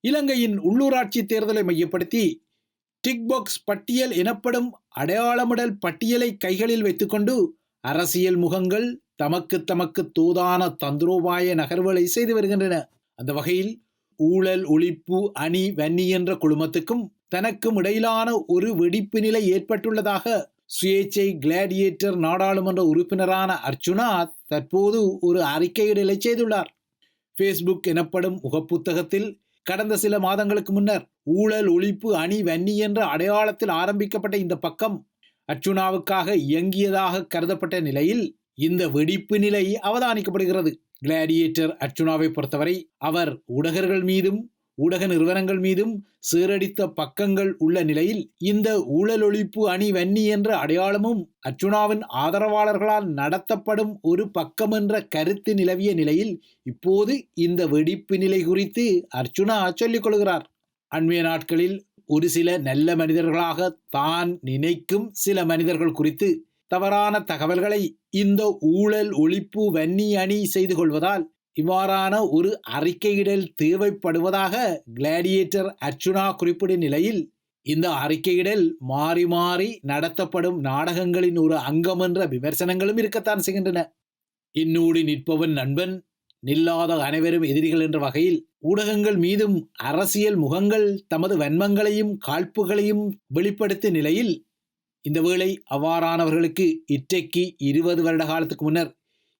இலங்கையின் உள்ளூராட்சி தேர்தலை மையப்படுத்தி டிக்பாக்ஸ் பட்டியல் எனப்படும் அடையாளமிடல் பட்டியலை கைகளில் வைத்துக்கொண்டு அரசியல் முகங்கள் தமக்கு தமக்கு தூதான தந்திரோபாய நகர்வுகளை செய்து வருகின்றன. அந்த வகையில் ஊழல் ஒழிப்பு அணி வன்னி என்ற குழுமத்துக்கும் தனக்கும் இடையிலான ஒரு வெடிப்பு நிலை ஏற்பட்டுள்ளதாக சுயேச்சை கிளாடியேட்டர் நாடாளுமன்ற உறுப்பினரான அர்ச்சுனா தற்போது ஒரு அறிக்கையிடலை செய்துள்ளார். ஃபேஸ்புக் எனப்படும் முகப்புத்தகத்தில் கடந்த சில மாதங்களுக்கு முன்னர் ஊழல் ஒழிப்பு அணி வன்னி என்ற அடையாளத்தில் ஆரம்பிக்கப்பட்ட இந்த பக்கம் அர்ச்சுனாவுக்காக இயங்கியதாக கருதப்பட்ட நிலையில் இந்த வெடிப்பு நிலை அவதானிக்கப்படுகிறது. கிளாடியேட்டர் அர்ச்சுனாவை பொறுத்தவரை அவர் ஊடகர்கள் மீதும் ஊடக நிறுவனங்கள் மீதும் சீரடித்த பக்கங்கள் உள்ள நிலையில் இந்த ஊழல் ஒழிப்பு அணி வன்னி என்ற அடையாளமும் அர்ச்சுனாவின் ஆதரவாளர்களால் நடத்தப்படும் ஒரு பக்கம் என்ற கருத்து நிலவிய நிலையில் இப்போது இந்த வெடிப்பு நிலை குறித்து அர்ச்சுனா சொல்லிக் கொள்கிறார். அண்மைய நாட்களில் ஒரு சில நல்ல மனிதர்களாக தான் நினைக்கும் சில மனிதர்கள் குறித்து தவறான தகவல்களை இந்த ஊழல் ஒழிப்பு வன்னி அணி செய்து கொள்வதால் இவ்வாறான ஒரு அறிக்கையிடல் தேவைப்படுவதாக கிளாடியேட்டர் அர்ச்சுனா குறிப்பிடும் நிலையில் இந்த அறிக்கையிடல் மாறி மாறி நடத்தப்படும் நாடகங்களின் ஒரு அங்கம் என்ற விமர்சனங்களும் இருக்கத்தான் செய்கின்றன. இன்னூடி நிற்பவன் நண்பன் நில்லாத அனைவரும் எதிரிகள் என்ற வகையில் ஊடகங்கள் மீதும் அரசியல் முகங்கள் தமது வன்மங்களையும் காழ்ப்புகளையும் வெளிப்படுத்திய நிலையில் இந்த வேளை அவ்வாறானவர்களுக்கு இற்றைக்கு இருபது வருட காலத்துக்கு முன்னர்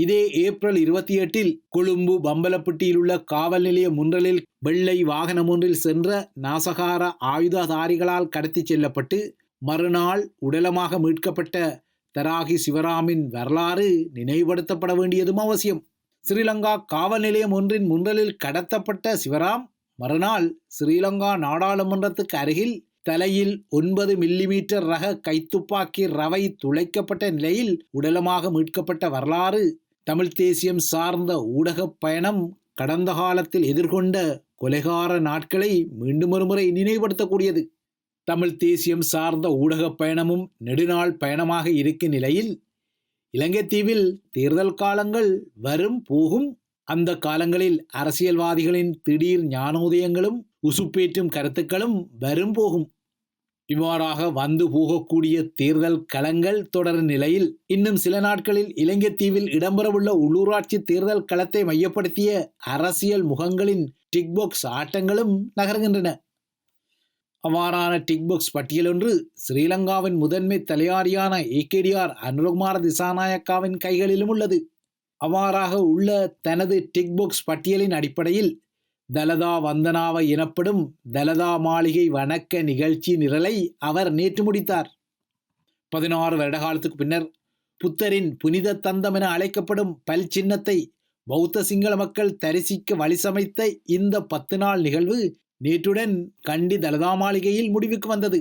இதே ஏப்ரல் இருபத்தி எட்டில் கொழும்பு பம்பலப்பட்டியில் உள்ள காவல் நிலைய முன்றலில் வெள்ளை வாகனம் ஒன்றில் சென்ற நாசகார ஆயுததாரிகளால் கடத்தி செல்லப்பட்டு மறுநாள் உடலமாக மீட்கப்பட்ட தராகி சிவராமின் வரலாறு நினைவுபடுத்தப்பட வேண்டியதும் அவசியம். ஸ்ரீலங்கா காவல் நிலையம் ஒன்றின் முன்றலில் கடத்தப்பட்ட சிவராம் மறுநாள் ஸ்ரீலங்கா நாடாளுமன்றத்துக்கு அருகில் தலையில் ஒன்பது மில்லிமீட்டர் ரக கைத்துப்பாக்கி ரவை துளைக்கப்பட்ட நிலையில் உடலமாக மீட்கப்பட்ட வரலாறு தமிழ் தேசியம் சார்ந்த ஊடகப் பயணம் கடந்த காலத்தில் எதிர்கொண்ட கொலைகார நாட்களை மீண்டும் ஒருமுறை நினைவுபடுத்தக்கூடியது. தமிழ் தேசியம் சார்ந்த ஊடகப் பயணமும் நெடுநாள் பயணமாக இருக்கும் நிலையில் இலங்கை தீவில் தேர்தல் காலங்கள் வரும் போகும். அந்த காலங்களில் அரசியல்வாதிகளின் திடீர் ஞானோதயங்களும் உசுப்பேற்றும் கருத்துக்களும் வரும் போகும். இவ்வாறாக வந்து போகக்கூடிய தேர்தல் களங்கள் தொடரும் நிலையில் இன்னும் சில நாட்களில் இலங்கை தீவில் இடம்பெறவுள்ள உள்ளூராட்சி தேர்தல் களத்தை மையப்படுத்திய அரசியல் முகங்களின் டிக்பாக்ஸ் ஆட்டங்களும் நகர்கின்றன. அவ்வாறான டிக்பாக்ஸ் பட்டியலொன்று ஸ்ரீலங்காவின் முதன்மை தலையாரியான ஏகேடிஆர் அனுரகுமார திசாநாயக்காவின் கைகளிலும் உள்ளது. அவ்வாறாக உள்ள தனது டிக்பாக்ஸ் பட்டியலின் அடிப்படையில் தலதா வந்தனாவை எனப்படும் தலதா மாளிகை வணக்க நிகழ்ச்சி நிரலை அவர் நேற்று முடித்தார். பதினாறு வருட காலத்துக்கு பின்னர் புத்தரின் புனித தந்தம் என அழைக்கப்படும் பல் சின்னத்தை பௌத்த சிங்கள மக்கள் தரிசிக்க வழிசமைத்த இந்த பத்து நாள் நிகழ்வு நேற்றுடன் கண்டி தலதா மாளிகையில் முடிவுக்கு வந்தது.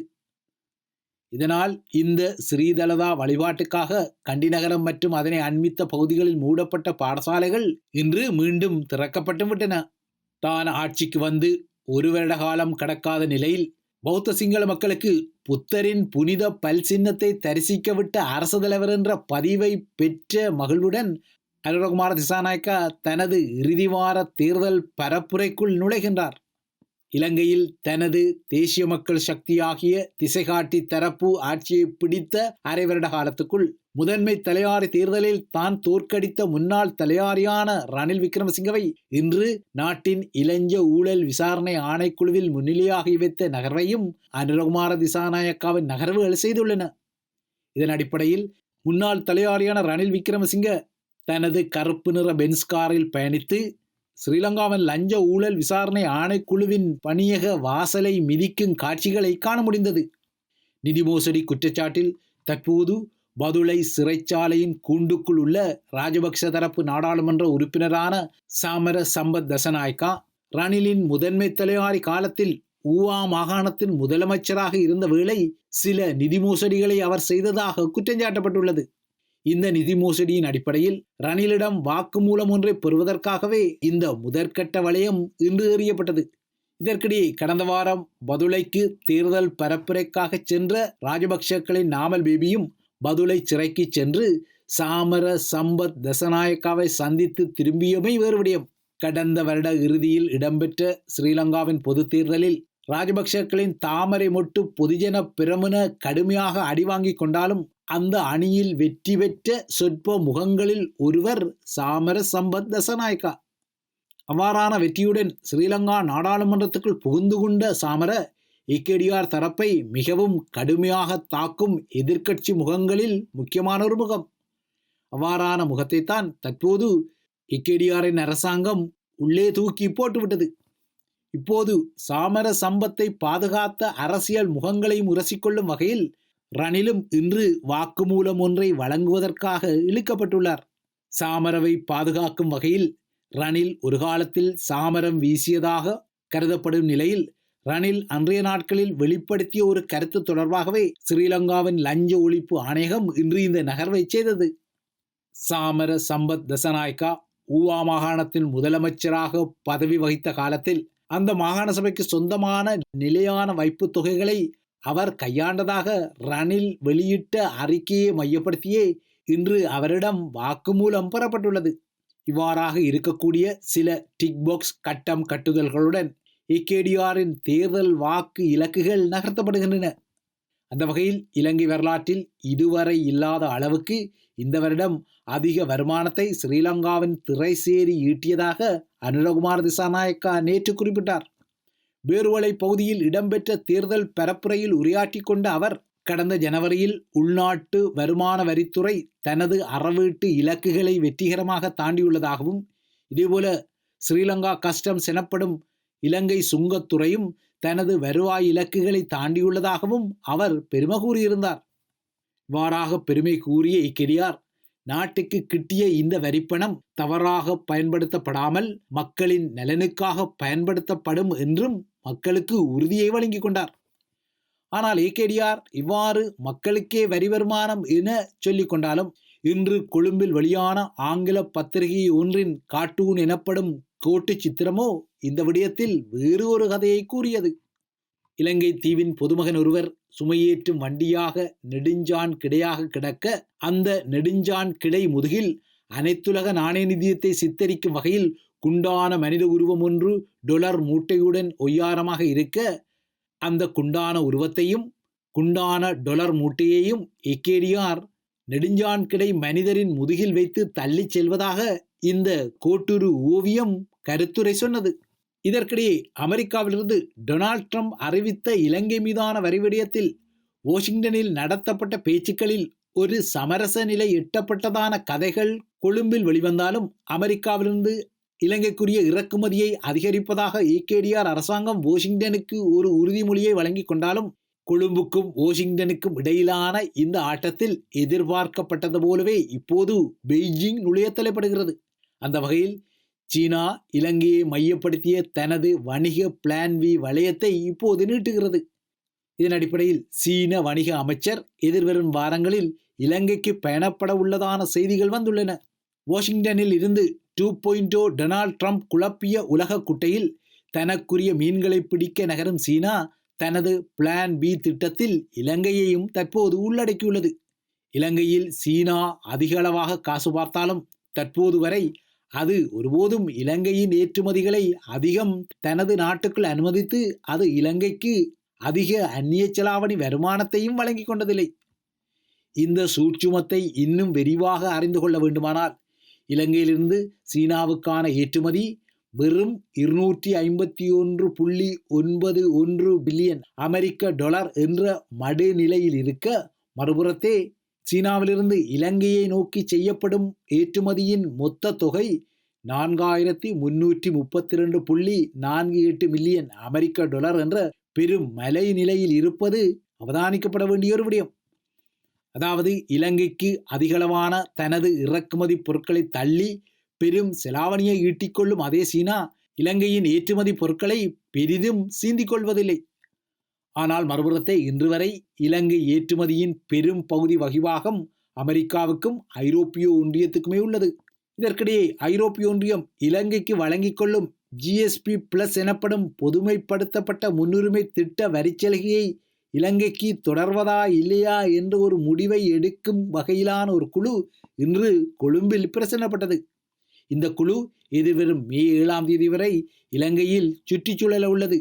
இதனால் இந்த ஸ்ரீதலதா வழிபாட்டுக்காக கண்டி நகரம் மற்றும் அதனை அண்மித்த பகுதிகளில் மூடப்பட்ட பாடசாலைகள் இன்று மீண்டும் திறக்கப்பட்டு விட்டன. தான் ஆட்சிக்கு வந்து ஒரு வருட காலம் கடக்காத நிலையில் பௌத்த சிங்கள மக்களுக்கு புத்தரின் புனித பல் சின்னத்தை தரிசிக்க விட்ட அரசு தலைவர் என்ற பதிவை பெற்ற மகிழ்வுடன் அனுரகுமார திசாநாயக்கா தனது இறுதிவார தேர்தல் பரப்புரைக்குள் நுழைகின்றார். இலங்கையில் தனது தேசிய மக்கள் சக்தியாகிய திசைகாட்டி தரப்பு ஆட்சியை பிடித்த அரை வருட காலத்துக்குள் முதன்மை தலையாரி தேர்தலில் தான் தோற்கடித்த முன்னாள் தலையாரியான ரணில் விக்ரமசிங்கவை இன்று நாட்டின் இளஞ்ச ஊழல் விசாரணை ஆணைக்குழுவில் முன்னிலையாகி வைத்த நகர்வையும் அனுரகுமார திசாநாயக்காவின் நகர்வுகள் செய்துள்ளன. இதன் அடிப்படையில் முன்னாள் தலையாரியான ரணில் விக்ரமசிங்க தனது கருப்பு நிற பென்ஸ் காரில் பயணித்து ஸ்ரீலங்காவின் லஞ்ச ஊழல் விசாரணை ஆணைக்குழுவின் பணியக வாசலை மிதிக்கும் காட்சிகளை காண முடிந்தது. நிதி மோசடி குற்றச்சாட்டில் தற்போது பதுளை சிறைச்சாலையின் கூண்டுக்குள் உள்ள ராஜபக்ச தரப்பு நாடாளுமன்ற உறுப்பினரான சாமர சம்பத் தசநாயக்கா ரணிலின் முதன்மை தலைவாரி காலத்தில் ஊவா மாகாணத்தின் முதலமைச்சராக இருந்த வேளை சில நிதி மோசடிகளை அவர் செய்ததாக குற்றஞ்சாட்டப்பட்டுள்ளது இந்த நிதி மோசடியின் அடிப்படையில் ரணிலிடம் வாக்குமூலம் ஒன்றை பெறுவதற்காகவே இந்த முதற்கட்ட வளையம் இன்று எறியப்பட்டது. இதற்கிடையே கடந்த வாரம் பதுளைக்கு தேர்தல் பரப்புரைக்காக சென்ற ராஜபக்சக்களின் நாமல் பேபியும் பதுளை சிறைக்கு சென்று சாமர சம்பத் தசநாயக்காவை சந்தித்து திரும்பியமை வேறு விடயம். கடந்த வருட இறுதியில் இடம்பெற்ற ஸ்ரீலங்காவின் பொது தேர்தலில் ராஜபக்சக்களின் தாமரை மொட்டு பொதுஜன பிரமுன கடுமையாக அடிவாங்கிக் கொண்டாலும் அந்த அணியில் வெற்றி பெற்ற சொற்ப முகங்களில் ஒருவர் சாமர சம்பத் தசநாயக்கா. அவ்வாறான வெற்றியுடன் ஸ்ரீலங்கா நாடாளுமன்றத்துக்குள் புகுந்து கொண்ட சாமர இக்கேடிஆர் தரப்பை மிகவும் கடுமையாக தாக்கும் எதிர்க்கட்சி முகங்களில் முக்கியமான ஒரு முகம். அவ்வாறான முகத்தைத்தான் தற்போது இக்கேடிஆரின் அரசாங்கம் உள்ளே தூக்கி போட்டுவிட்டது. இப்போது சாமர சம்பத்தை பாதுகாத்த அரசியல் முகங்களையும் உரசிக்கொள்ளும் வகையில் ரணிலும் இன்று வாக்குமூலம் ஒன்றை வழங்குவதற்காக இழுக்கப்பட்டுள்ளார். சாமரவை பாதுகாக்கும் வகையில் ரணில் ஒரு காலத்தில் சாமரம் வீசியதாக கருதப்படும் நிலையில் ரணில் அன்றைய நாட்களில் வெளிப்படுத்திய ஒரு கருத்து தொடர்பாகவே ஸ்ரீலங்காவின் லஞ்ச ஒழிப்பு ஆணையகம் இன்று இந்த நகர்வை செய்தது. சாமர சம்பத் தசநாயக்கா ஊவா மாகாணத்தின் முதலமைச்சராக பதவி வகித்த காலத்தில் அந்த மாகாண சபைக்கு சொந்தமான நிலையான வைப்பு தொகைகளை அவர் கையாண்டதாக ரணில் வெளியிட்ட அறிக்கையை மையப்படுத்தியே இன்று அவரிடம் வாக்குமூலம் பெறப்பட்டுள்ளது. இவ்வாறாக இருக்கக்கூடிய சில டிக் பாக்ஸ் கட்டம் கட்டுதல்களுடன் ஏகேடிஆரின் தேர்தல் வாக்கு இலக்குகள் நகர்த்தப்படுகின்றன. அந்த வகையில் இலங்கை வரலாற்றில் இதுவரை இல்லாத அளவுக்கு இந்த வருடம் அதிக வருமானத்தை ஸ்ரீலங்காவின் திரைசேரி ஈட்டியதாக அனுரகுமார் திசாநாயக்கா நேற்று குறிப்பிட்டார். வேறுவலை பகுதியில் இடம்பெற்ற தேர்தல் பரப்புரையில் உரையாற்றி கொண்ட அவர் கடந்த ஜனவரியில் உள்நாட்டு வருமான வரித்துறை தனது அறவீட்டு இலக்குகளை வெற்றிகரமாக தாண்டியுள்ளதாகவும் இதேபோல ஸ்ரீலங்கா கஸ்டம்ஸ் எனப்படும் இலங்கை சுங்கத்துறையும் தனது வருவாய் இலக்குகளை தாண்டியுள்ளதாகவும் அவர் பெருமை கூறியிருந்தார் இவ்வாறாக பெருமை கூறிய இக்கெடியார் நாட்டுக்கு கிட்டிய இந்த வரிப்பணம் தவறாக பயன்படுத்தப்படாமல் மக்களின் நலனுக்காக பயன்படுத்தப்படும் என்றும் மக்களுக்கு உறுதியை வழங்கிக் கொண்டார். ஆனால் ஏகேடிஆர் இவ்வாறு மக்களுக்கே வரி வருமானம் என சொல்லிக் கொண்டாலும் இன்று கொழும்பில் வெளியான ஆங்கில பத்திரிகை ஒன்றின் கார்ட்டூன் எனப்படும் கோட்டு சித்திரமோ இந்த விடயத்தில் வேறு ஒரு கதையை கூறியது. இலங்கை தீவின் பொதுமகன் ஒருவர் சுமையேற்றும் வண்டியாக நெடுஞ்சான் கிடையாக கிடக்க அந்த நெடுஞ்சான் கிடை முதுகில் அனைத்துலக நாணய நிதியத்தை சித்தரிக்கும் வகையில் குண்டான மனித உருவம் ஒன்று டொலர் மூட்டையுடன் ஒய்யாரமாக இருக்க அந்த குண்டான உருவத்தையும் குண்டான டொலர் மூட்டையையும் எக்கேடியார் நெடுஞ்சான் கிடை மனிதரின் முதுகில் வைத்து தள்ளிச் செல்வதாக இந்த கோட்டுரு ஓவியம் கருத்துரை சொன்னது. இதற்கிடையே அமெரிக்காவிலிருந்து டொனால்ட் ட்ரம்ப் அறிவித்த இலங்கை மீதான வரிவிடயத்தில் வாஷிங்டனில் நடத்தப்பட்ட பேச்சுக்களில் ஒரு சமரச நிலை எட்டப்பட்டதான கதைகள் கொழும்பில் வெளிவந்தாலும் அமெரிக்காவிலிருந்து இலங்கைக்குரிய இறக்குமதியை அதிகரிப்பதாக ஏகேடிஆர் அரசாங்கம் வாஷிங்டனுக்கு ஒரு உறுதிமொழியை வழங்கிக் கொண்டாலும் கொழும்புக்கும் வாஷிங்டனுக்கும் இடையிலான இந்த ஆட்டத்தில் எதிர்பார்க்கப்பட்டது போலவே இப்போது பெய்ஜிங் நுழைய தலைப்படுகிறது. அந்த வகையில் சீனா இலங்கையை மையப்படுத்திய தனது வணிக பிளான் வி வளையத்தை இப்போது நீட்டுகிறது. இதன் அடிப்படையில் சீன வணிக அமைச்சர் எதிர்வரும் வாரங்களில் இலங்கைக்கு பயணப்பட உள்ளதான செய்திகள் வந்துள்ளன. வாஷிங்டனில் இருந்து டூ பாயிண்டோ oh டொனால்ட் ட்ரம்ப் குழப்பிய உலக குட்டையில் தனக்குரிய மீன்களை பிடிக்க நகரும் சீனா தனது பிளான் பி திட்டத்தில் இலங்கையையும் தற்போது உள்ளடக்கியுள்ளது. இலங்கையில் சீனா அதிகளவாக காசு பார்த்தாலும் தற்போது வரை அது ஒருபோதும் இலங்கையின் ஏற்றுமதிகளை அதிகம் தனது நாட்டுக்குள் அனுமதித்து அது இலங்கைக்கு அதிக அந்நிய செலாவணி வருமானத்தையும் வழங்கி கொண்டதில்லை. இந்த சூட்சுமத்தை இன்னும் விரிவாக அறிந்து கொள்ள வேண்டுமானால் இலங்கையிலிருந்து சீனாவுக்கான ஏற்றுமதி வெறும் இருநூற்றி ஐம்பத்தி ஒன்று புள்ளி ஒன்பது ஒன்று பில்லியன் அமெரிக்க டாலர் என்ற மடுநிலையில் இருக்க மறுபுறத்தே சீனாவிலிருந்து இலங்கையை நோக்கி செய்யப்படும் ஏற்றுமதியின் மொத்த தொகை நான்காயிரத்தி முன்னூற்றி முப்பத்தி ரெண்டு புள்ளி நான்கு எட்டு மில்லியன் அமெரிக்க டொலர் என்ற பெரும் மலை நிலையில் இருப்பது அவதானிக்கப்பட வேண்டிய ஒரு விடயம். அதாவது இலங்கைக்கு அதிகளவான தனது இறக்குமதி பொருட்களை தள்ளி பெரும் செலாவணியை ஈட்டிக்கொள்ளும் அதே சீனா இலங்கையின் ஏற்றுமதி பொருட்களை பெரிதும் சீந்திக் கொள்வதில்லை ஆனால் மறுபுறத்தை இன்று வரை இலங்கை ஏற்றுமதியின் பெரும் பகுதி வகிவாகம் அமெரிக்காவுக்கும் ஐரோப்பிய ஒன்றியத்துக்குமே உள்ளது. இதற்கிடையே ஐரோப்பிய ஒன்றியம் இலங்கைக்கு வழங்கிக் கொள்ளும் ஜிஎஸ்பி பிளஸ் எனப்படும் பொதுமைப்படுத்தப்பட்ட முன்னுரிமை திட்ட வரிச்சலுகையை இலங்கைக்கு தொடர்வதா இல்லையா என்ற ஒரு முடிவை எடுக்கும் வகையிலான ஒரு குழு இன்று கொழும்பில் பிரசனப்பட்டது இந்த குழு எதிர்வரும் மே ஏழாம் தேதி வரை இலங்கையில் சுற்றிச்சுழல உள்ளது.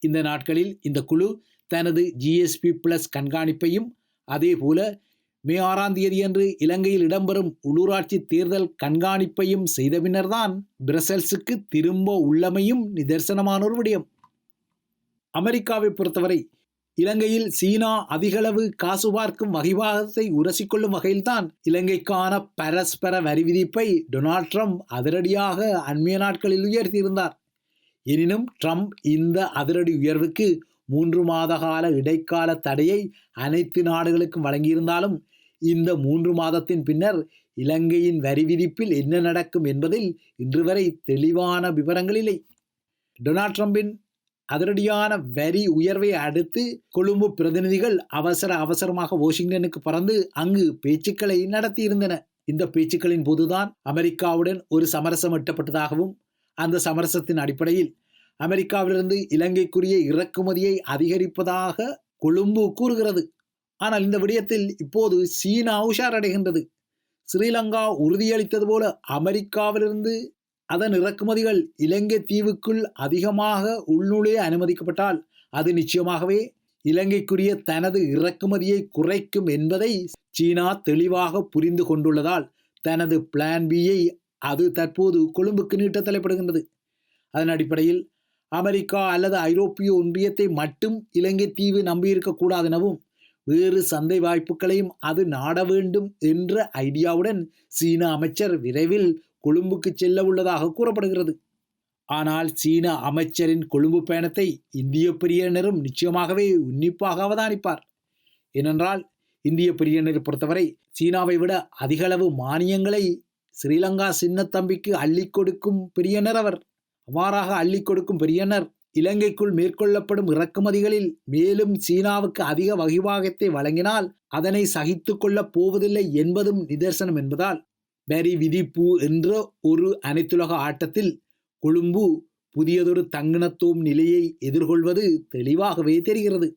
இந்த நாட்களில் இந்த குழு தனது ஜிஎஸ்பி பிளஸ் கண்காணிப்பையும் அதேபோல மே ஆறாம் தேதியன்று இலங்கையில் இடம்பெறும் உள்ளூராட்சி தேர்தல் கண்காணிப்பையும் செய்த பின்னர்தான் பிரசல்ஸுக்கு திரும்ப உள்ளமையும் நிதர்சனமான ஒரு விடயம். அமெரிக்காவை பொறுத்தவரை இலங்கையில் சீனா அதிகளவு காசு பார்க்கும் வகைவாதத்தை உரசிக்கொள்ளும் வகையில்தான் இலங்கைக்கான பரஸ்பர வரி விதிப்பை டொனால்ட் ட்ரம்ப் அதிரடியாக அண்மைய நாட்களில் உயர்த்தியிருந்தார். எனினும் ட்ரம்ப் இந்த அதிரடி உயர்வுக்கு மூன்று மாத கால இடைக்கால தடையை அனைத்து நாடுகளுக்கும் வழங்கியிருந்தாலும் இந்த மூன்று மாதத்தின் பின்னர் இலங்கையின் வரி விதிப்பில் என்ன நடக்கும் என்பதில் இன்று வரை தெளிவான விவரங்கள் இல்லை டொனால்ட் ட்ரம்பின் அதிரடியான வரி உயர்வை அடுத்து கொழும்பு பிரதிநிதிகள் அவசர அவசரமாக வாஷிங்டனுக்கு பறந்து அங்கு பேச்சுக்களை நடத்தியிருந்தன. இந்த பேச்சுக்களின் போதுதான் அமெரிக்காவுடன் ஒரு சமரசம் எட்டப்பட்டதாகவும் அந்த சமரசத்தின் அடிப்படையில் அமெரிக்காவிலிருந்து இலங்கைக்குரிய இறக்குமதியை அதிகரிப்பதாக கொழும்பு கூறுகிறது. ஆனால் இந்த விடயத்தில் இப்போது சீனா உஷாரடைகின்றது. ஸ்ரீலங்கா உறுதியளித்தது போல அமெரிக்காவிலிருந்து அதன் இறக்குமதிகள் இலங்கை தீவுக்குள் அதிகமாக உள்நுழைய அனுமதிக்கப்பட்டால் அது நிச்சயமாகவே இலங்கைக்குரிய தனது இறக்குமதியை குறைக்கும் என்பதை சீனா தெளிவாக புரிந்து கொண்டுள்ளதால் தனது பிளான் பியை அது தற்போது கொழும்புக்கு நீட்ட தலைப்படுகின்றது. அதன் அடிப்படையில் அமெரிக்கா அல்லது ஐரோப்பிய ஒன்றியத்தை மட்டும் இலங்கை தீவு நம்பியிருக்கக்கூடாது எனவும் வேறு சந்தை வாய்ப்புகளையும் அது நாட வேண்டும் என்ற ஐடியாவுடன் சீன அமைச்சர் விரைவில் கொழும்புக்கு செல்ல உள்ளதாக கூறப்படுகிறது. ஆனால் சீன அமைச்சரின் கொழும்பு பயணத்தை இந்திய பிரியனரும் நிச்சயமாகவே உன்னிப்பாக அவதானிப்பார். ஏனென்றால் இந்திய பிரிவினரை பொறுத்தவரை சீனாவை விட அதிகளவு மானியங்களை ஸ்ரீலங்கா சின்னத்தம்பிக்கு அள்ளி கொடுக்கும் பெரியனர் அவர் அவ்வாறாக அள்ளி கொடுக்கும் பெரியனர் இலங்கைக்குள் மேற்கொள்ளப்படும் இறக்குமதிகளில் மேலும் சீனாவுக்கு அதிக வகிவாகத்தை வழங்கினால் அதனை சகித்து கொள்ளப் போவதில்லை என்பதும் நிதர்சனம் என்பதால் பெரி விதிப்பு என்ற ஒரு அனைத்துலக ஆட்டத்தில் கொழும்பு புதியதொரு தங்கினத்துவம் நிலையை எதிர்கொள்வது தெளிவாகவே தெரிகிறது.